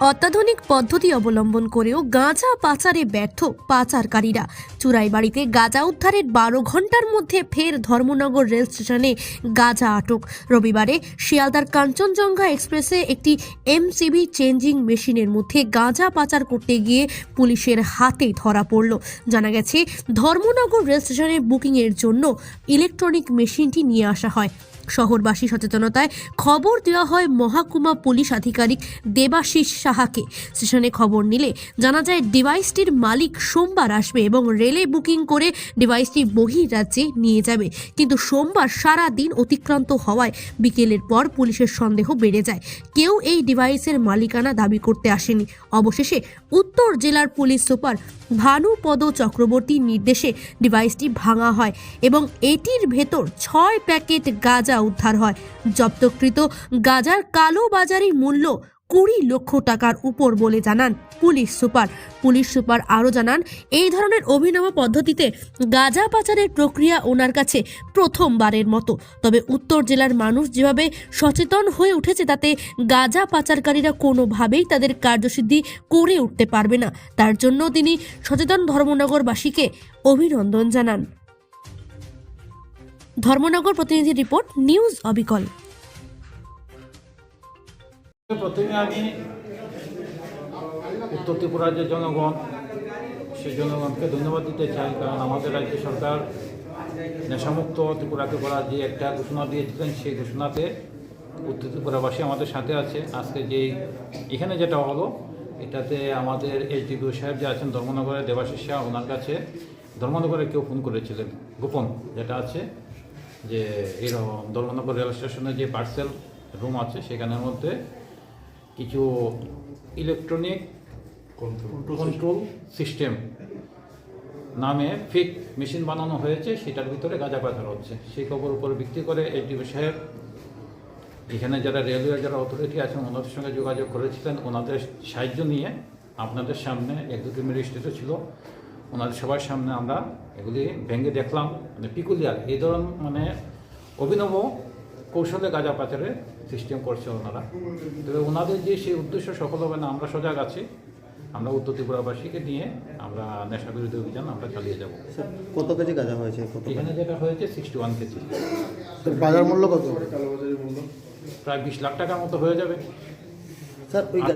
অত্যাধুনিক পদ্ধতি অবলম্বন করেও গাঁজা পাচারে ব্যর্থ পাচারকারীরা। চুরাই বাড়িতে গাঁজা উদ্ধারের বারো ঘণ্টার মধ্যে ফের ধর্মনগর রেল স্টেশনে গাঁজা আটক। রবিবারে শিয়ালদার কাঞ্চনজঙ্ঘা এক্সপ্রেসে একটি এমসিবি চেঞ্জিং মেশিনের মধ্যে গাঁজা পাচার করতে গিয়ে পুলিশের হাতে ধরা পড়ল। জানা গেছে, ধর্মনগর রেল স্টেশনে বুকিংয়ের জন্য ইলেকট্রনিক মেশিনটি নিয়ে আসা হয়। শহরবাসী সচেতনতায় খবর দেওয়া হয় মহাকুমা পুলিশ আধিকারিক দেবাশিস সাহাকে। স্টেশনে খবর নিলে জানা যায় ডিভাইসটির মালিক সোমবার আসবে এবং রেলে বুকিং করে ডিভাইসটি বহির রাজ্যে নিয়ে যাবে। কিন্তু সোমবার সারা দিন অতিক্রান্ত হওয়ায় বিকেলের পর পুলিশের সন্দেহ বেড়ে যায়। কেউ এই ডিভাইসের মালিকানা দাবি করতে আসেনি। অবশেষে উত্তর জেলার পুলিশ সুপার ভানুপদ চক্রবর্তীর নির্দেশে ডিভাইসটি ভাঙা হয় এবং এটির ভেতর ছয় প্যাকেট গাঁজা উদ্ধার হয়। জব্দকৃত গাঁজার কালো বাজারি মূল্য কুড়ি লক্ষ টাকার উপর বলে জানান পুলিশ সুপার। পুলিশ সুপার আরও জানান, এই ধরনের অভিনব পদ্ধতিতে গাঁজা পাচারের প্রক্রিয়া ওনার কাছে প্রথমবারের মতো। তবে উত্তর জেলার মানুষ যেভাবে সচেতন হয়ে উঠেছে তাতে গাঁজা পাচারকারীরা কোনোভাবেই তাদের কার্যসিদ্ধি করে উঠতে পারবে না। তার জন্য তিনি সচেতন ধর্মনগরবাসীকে অভিনন্দন জানান। ধর্মনগর প্রতিনিধি রিপোর্ট, নিউজ অবিকল। প্রথমে আমি উত্তর ত্রিপুরার যে জনগণ, সেই জনগণকে ধন্যবাদ দিতে চাই, কারণ আমাদের রাজ্য সরকার নেশামুক্ত ত্রিপুরাকে করার যে একটা ঘোষণা দিয়েছিলেন, সেই ঘোষণাতে উত্তর ত্রিপুরাবাসী আমাদের সাথে আছে। আজকে যেই, এখানে যেটা হলো, এটাতে আমাদের এইচডিপিও সাহেব যে আছেন, ধর্মনগরের দেবাশিস শাহ, ওনার কাছে ধর্মনগরে কেউ ফোন করেছিলেন, গোপন যেটা আছে। যে এরকম ধর্মনগর রেল স্টেশনে যে পার্সেল রুম আছে সেখানের মধ্যে কিছু ইলেকট্রনিক কন্ট্রোল সিস্টেম নামে ফিক মেশিন বানানো হয়েছে সেটার ভিতরে গাঁজা পাচার হচ্ছে। সেই খবর উপর ভিত্তি করে এইচডিও সাহেব এখানে যারা রেলওয়ে যারা অথরিটি আছেন ওনাদের সঙ্গে যোগাযোগ করেছিলেন। ওনাদের সাহায্য নিয়ে আপনাদের সামনে এক দুটি ম্যাজিস্ট্রেটও ছিল। ওনাদের সবার সামনে আমরা এগুলি ভেঙে দেখলাম মানে পিকুলিয়ার এই ধরনের মানে অভিনব কৌশলে গাঁজা পাচারের সিস্টেম করছে ওনারা। তবে ওনাদের যে সেই উদ্দেশ্য সফল হবে না আমরা সজাগ আছি। আমরা উত্তর ত্রিপুরাবাসীকে নিয়ে আমরা নেশা বিরোধী অভিযান আমরা চালিয়ে যাব। স্যার কত কেজি গাঁজা হয়েছে? কত এখানে যেটা হয়েছে সিক্সটি ওয়ান কেজি বাজার মূল্য কত? প্রায় বিশ লাখ টাকার মতো হয়ে যাবে। স্যার